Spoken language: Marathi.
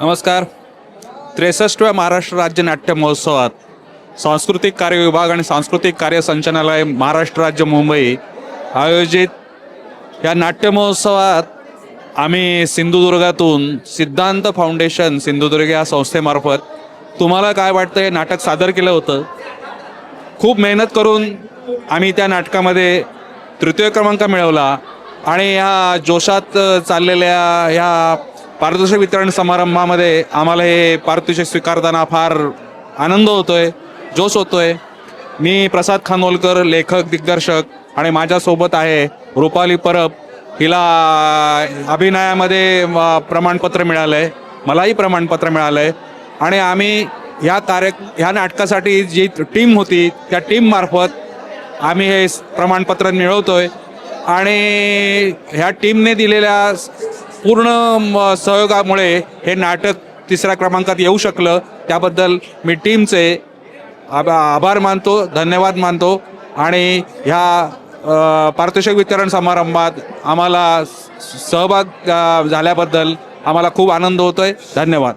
नमस्कार. त्रेसष्टव्या महाराष्ट्र राज्य नाट्य महोत्सवात सांस्कृतिक कार्य विभाग आणि सांस्कृतिक कार्य संचालनालय महाराष्ट्र राज्य मुंबई आयोजित या नाट्य महोत्सवात आम्ही सिंधुदुर्गातून सिद्धांत फाउंडेशन सिंधुदुर्ग या संस्थेमार्फत तुम्हाला काय वाटतं हे नाटक सादर केलं होतं? खूप मेहनत करून आम्ही त्या नाटकामध्ये तृतीय क्रमांक मिळवला आणि ह्या जोशात चाललेल्या ह्या पारितोषिक वितरण समारंभामध्ये आम्हाला हे पारितोषिक स्वीकारताना फार आनंद होतोय जोश होतोय. मी प्रसाद खानोलकर लेखक दिग्दर्शक आणि माझ्यासोबत आहे रुपाली परब. हिला अभिनयामध्ये प्रमाणपत्र मिळालं आहे मलाही प्रमाणपत्र मिळालं आहे आणि आम्ही ह्या कार्य ह्या नाटकासाठी जी टीम होती त्या टीममार्फत आम्ही हे प्रमाणपत्र मिळवतोय. आणि ह्या टीमने दिलेल्या पूर्ण म- सहयोगामुळे हे नाटक तिसऱ्या क्रमांकात येऊ शकलं. त्याबद्दल मी टीमचे आभा आभार मानतो धन्यवाद मानतो. आणि ह्या पारितोषिक वितरण समारंभात आम्हाला सहभाग झाल्याबद्दल आम्हाला खूप आनंद होतोय. धन्यवाद.